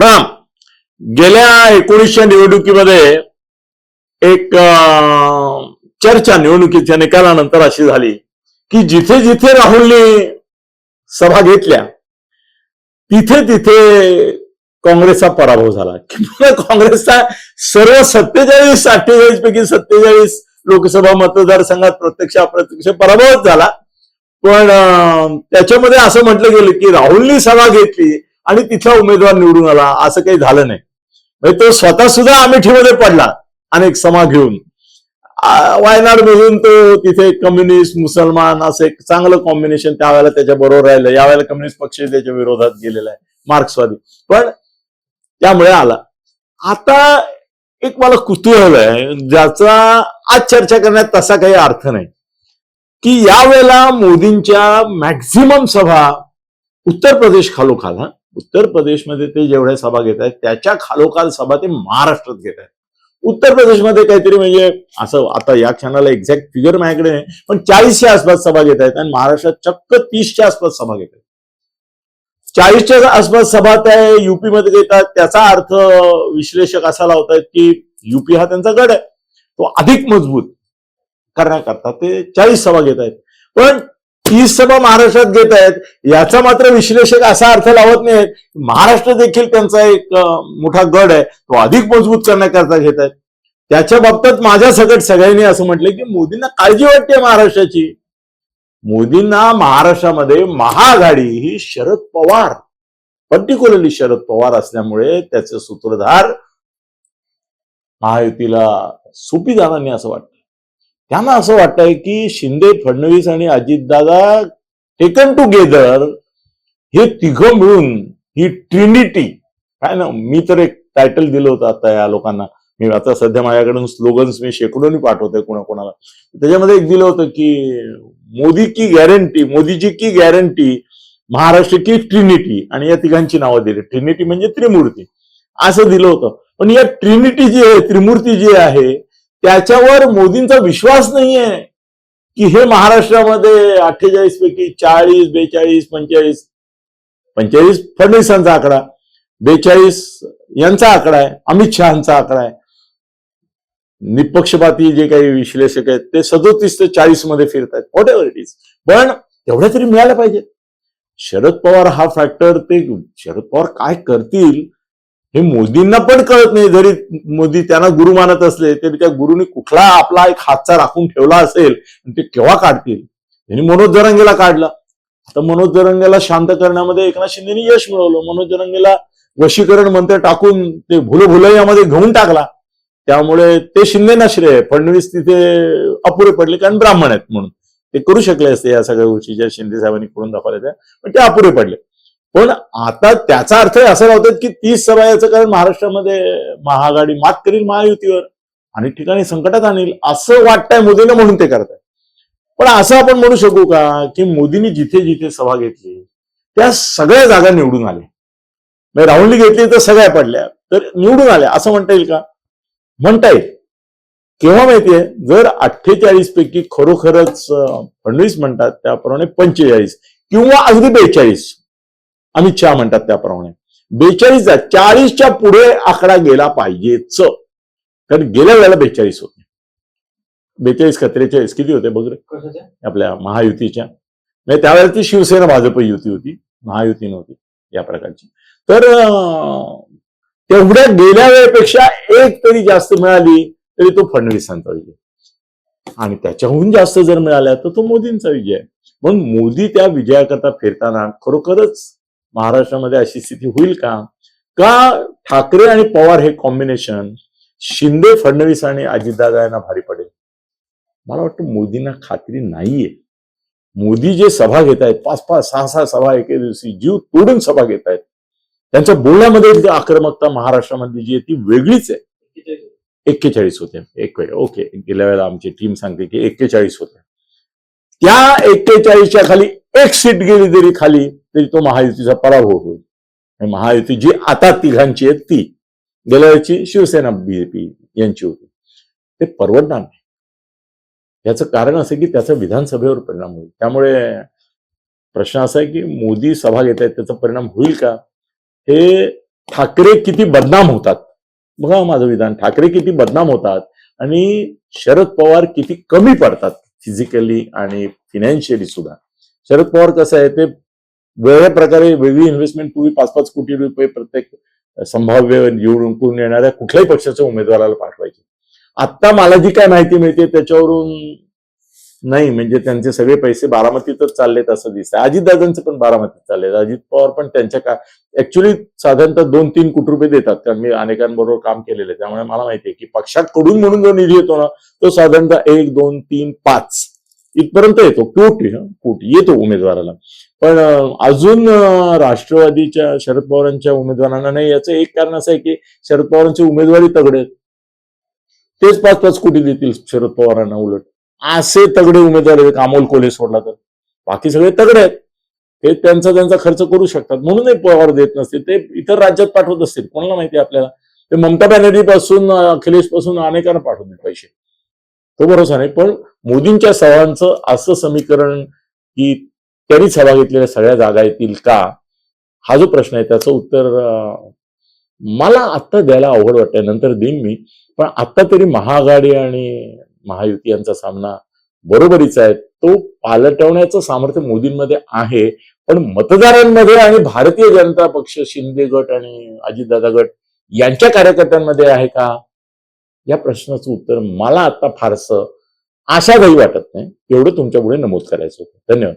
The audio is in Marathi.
राम गेल्या एकोणीसच्या निवडणुकीमध्ये एक चर्चा निवडणुकीच्या निकालानंतर अशी झाली की जिथे जिथे राहुलने सभा घेतल्या तिथे तिथे काँग्रेसचा पराभव झाला. किंवा काँग्रेसचा सर्व सत्तेचाळीस अठ्ठेचाळीस पैकी सत्तेचाळीस लोकसभा मतदारसंघात प्रत्यक्ष अप्रत्यक्ष पराभवच झाला. पण त्याच्यामध्ये असं म्हटलं गेलं की राहुलनी सभा घेतली आणि तिथला उमेदवार निवडून आला असं काही झालं नाही. म्हणजे तो स्वतः सुद्धा अमेठीमध्ये पडला अनेक समा घेऊन. वायनाड मधून तो तिथे कम्युनिस्ट मुसलमान असं एक चांगलं कॉम्बिनेशन त्यावेळेला त्याच्या बरोबर राहिलं. यावेळेला कम्युनिस्ट पक्ष त्याच्या विरोधात गेलेला आहे मार्क्सवादी. पण त्यामुळे आला. आता एक मला कुतूहल आहे ज्याचा आज चर्चा करण्यात तसा काही अर्थ नाही. की यावेळेला मोदींच्या मॅक्झिमम सभा उत्तर प्रदेश खालोखाल हा. उत्तर प्रदेशमध्ये ते जेवढ्या सभा घेत आहेत त्याच्या खालोखाल सभा ते महाराष्ट्रात घेत आहेत. उत्तर प्रदेशमध्ये काहीतरी म्हणजे असं आता या क्षणाला एक्झॅक्ट फिगर माझ्याकडे नाही पण चाळीसच्या आसपास सभा घेत आहेत आणि महाराष्ट्रात चक्क तीसच्या आसपास सभा घेत आहेत. चाळीसच्या आसपास सभा त्या युपीमध्ये घेतात त्याचा अर्थ विश्लेषक असा लावतायत की युपी हा त्यांचा गड आहे. तो अधिक मजबूत करण्याकरता ते चाळीस सभा घेत आहेत. पण ही सभा महाराष्ट्रात घेत आहेत. याचा मात्र विश्लेषक असा अर्थ लावत नाही महाराष्ट्र देखील त्यांचा एक मोठा गड आहे. तो अधिक मजबूत करण्याकरता घेत आहेत. त्याच्या बाबतीत माझ्या सकट सगळ्यांनी असं म्हटलं की मोदींना काळजी वाटते महाराष्ट्राची. मोदींना महाराष्ट्रामध्ये महाआघाडी ही शरद पवार पर्टिक्युलरली शरद पवार असल्यामुळे त्याचे सूत्रधार महायुतीला सोपी जाणार नाही असं वाटतं. त्यांना असं वाटतंय की शिंदे फडणवीस आणि अजितदादा टेकन टुगेदर हे तिघं मिळून ही ट्रिनिटी काय ना मी तर एक टायटल दिलं होतं आता या लोकांना. मी आता सध्या माझ्याकडून स्लोगन्स मी शेकडोनी पाठवतोय कोणाकोणाला. त्याच्यामध्ये एक दिलं होतं की मोदी की गॅरंटी मोदीजी की गॅरंटी महाराष्ट्र की ट्रिनिटी आणि या तिघांची नावं दिली. ट्रिनिटी म्हणजे त्रिमूर्ती. असं दिलं होतं. पण या ट्रिनिटी जी आहे त्रिमूर्ती जी आहे त्याच्यावर मोदींचा विश्वास नाहीये की हे महाराष्ट्रामध्ये अठ्ठेचाळीस पैकी चाळीस बेचाळीस पंचेचाळीस पंचेचाळीस फडणवीसांचा आकडा बेचाळीस यांचा आकडा आहे. अमित शहाचा आकडा आहे. निपक्षपाती जे काही विश्लेषक आहेत ते सदोतीस ते चाळीसमध्ये फिरत आहेत वॉट एव्हर इट इज पण तेवढ्या तरी मिळायला पाहिजे. शरद पवार हा फॅक्टर ते शरद पवार काय करतील हे मोदींना पण कळत नाही. जरी मोदी त्यांना गुरु मानत असले तरी त्या गुरुनी कुठला आपला एक हातचा राखून ठेवला असेल आणि ते केव्हा काढतील? त्यांनी मनोज जरंगेला काढला. आता मनोज जरंगेला शांत करण्यामध्ये एकनाथ शिंदेनी यश मिळवलं. मनोज जरंगेला वशीकरण मंत्र टाकून ते भुलभुलयामध्ये घेऊन टाकला. त्यामुळे ते शिंदेना श्रेय फडणवीस तिथे अपुरे पडले कारण ब्राह्मण आहेत म्हणून. ते करू शकले असते या सगळ्या गोष्टी ज्या शिंदे साहेबांनी करून दाखवल्या त्या पण ते अपुरे पडले. पण आता त्याचा अर्थ असं लावतात की तीस सभा याचं कारण महाराष्ट्रामध्ये महाआघाडी मात करील महायुतीवर आणि ठिकाणी संकटात आणील असं वाटतंय मोदींना म्हणून ते करताय पण असं आपण म्हणू शकू का की मोदींनी जिथे जिथे सभा घेतली त्या सगळ्या जागा निवडून आल्या. म्हणजे राहुलनी घेतली तर सगळ्या पडल्या तर निवडून आल्या. असं म्हणता येईल का? म्हणता येईल. केव्हा माहितीये जर अठ्ठेचाळीस पैकी खरोखरच फडणवीस म्हणतात त्याप्रमाणे पंचेचाळीस किंवा अगदी बेचाळीस अमित शहा म्हणतात त्याप्रमाणे. बेचाळीस चाळीसच्या पुढे आकडा गेला पाहिजेच. कारण गेल्या वेळेला बेचाळीस होते. बेचाळीस का त्रेचाळीस किती होते बघ रे? आपल्या महायुतीच्या. म्हणजे त्यावेळेला ती शिवसेना भाजप युती होती. महायुती नव्हती या प्रकारची. तर तेवढ्या गेल्या वेळेपेक्षा एक तरी जास्त मिळाली तरी तो फडणवीसांचा विजय. आणि त्याच्याहून जास्त जर मिळाल्या तर तो मोदींचा विजय. म्हणून मोदी त्या विजयाकरता फिरताना खरोखरच महाराष्ट्रामध्ये अशी स्थिती होईल का? का ठाकरे आणि पवार हे कॉम्बिनेशन शिंदे फडणवीस आणि अजितदादा यांना भारी पडेल? मला वाटतं मोदींना खात्री नाहीये. मोदी जे सभा घेत आहेत पाच पाच सहा सहा सभा एके दिवशी जीव तोडून सभा घेत आहेत त्यांच्या बोलण्यामध्ये आक्रमकता महाराष्ट्रामध्ये जी आहे ती वेगळीच आहे. एक्केचाळीस होते. एक वेळ ओके. गेल्या वेळेला आमची टीम सांगते की एक्केचाळीस होते. त्या एक्केचाळीसच्या खाली एक सीट गेली तरी खाली तरी तो महायुतीचा पराभव होईल. आणि महायुती जी आता तिघांची आहे ती गेल्या वेळची शिवसेना बीजेपी यांची होती. ते परवडणार नाही. याचं कारण असं की त्याचा विधानसभेवर परिणाम होईल. त्यामुळे प्रश्न असा आहे की मोदी सभा घेत आहेत त्याचा परिणाम होईल का? हे ठाकरे किती बदनाम होतात? बघा माझं विधान. ठाकरे किती बदनाम होतात आणि शरद पवार किती कमी पडतात फिजिकली आणि फिनान्शियली सुद्धा. शरद पवार कसं आहे ते वेगळ्या प्रकारे वेगळी इन्व्हेस्टमेंट पूर्वी पाच पाच कोटी रुपये प्रत्येक संभाव्य निवडून येणाऱ्या कुठल्याही पक्षाच्या उमेदवाराला पाठवायचे. आत्ता मला जी काय माहिती मिळते त्याच्यावरून नाही म्हणजे त्यांचे सगळे पैसे बारामतीतच चाललेत असं दिसतं अजितदादांचे पण बारामतीत चाललेत. अजित पवार पण त्यांच्या का ऍक्च्युली साधारणतः दोन तीन कोटी रुपये देतात. कारण मी अनेकांबरोबर काम केलेलं आहे. त्यामुळे मला माहिती आहे की पक्षाकडून म्हणून जो निधी येतो ना तो साधारणतः एक दोन तीन पाच इथपर्यंत येतो. कोटी हं, कोटी येतो उमेदवाराला. पण अजून राष्ट्रवादीच्या शरद पवारांच्या उमेदवारांना नाही याचं एक कारण असं आहे की शरद पवारांची उमेदवारी तगडे आहेत. तेच पाच पाच कोटी देतील शरद पवारांना उलट. असे तगडे उमेदवार आहेत अमोल कोल्हे सोडला तर. बाकी सगळे तगडे आहेत. ते त्यांचा त्यांचा खर्च करू शकतात. म्हणूनही पवार देत नसतील. ते इतर राज्यात पाठवत असतील. कोणाला माहिती आपल्याला? ते ममता बॅनर्जी पासून अखिलेशपासून अनेकांना पाठवतील पैसे. तो भरोसा नाही. पण मोदींच्या सर्वांचं असं समीकरण की त्यांनी सभा घेतलेल्या सगळ्या जागा येतील का? हा जो प्रश्न आहे त्याचं उत्तर मला आत्ता द्यायला अवघड वाटतंय. नंतर देईन मी. पण आत्ता तरी महाआघाडी आणि महायुती यांचा सामना बरोबरीचा आहे. तो पालटवण्याचं सामर्थ्य मोदींमध्ये आहे. पण मतदारांमध्ये आणि भारतीय जनता पक्ष शिंदे गट आणि अजितदादा गट यांच्या कार्यकर्त्यांमध्ये आहे का? या प्रश्नाचं उत्तर मला आता फारसं आशादायी वाटत नाही. एवढं तुमच्यापुढे नमूद करायचं होतं. धन्यवाद.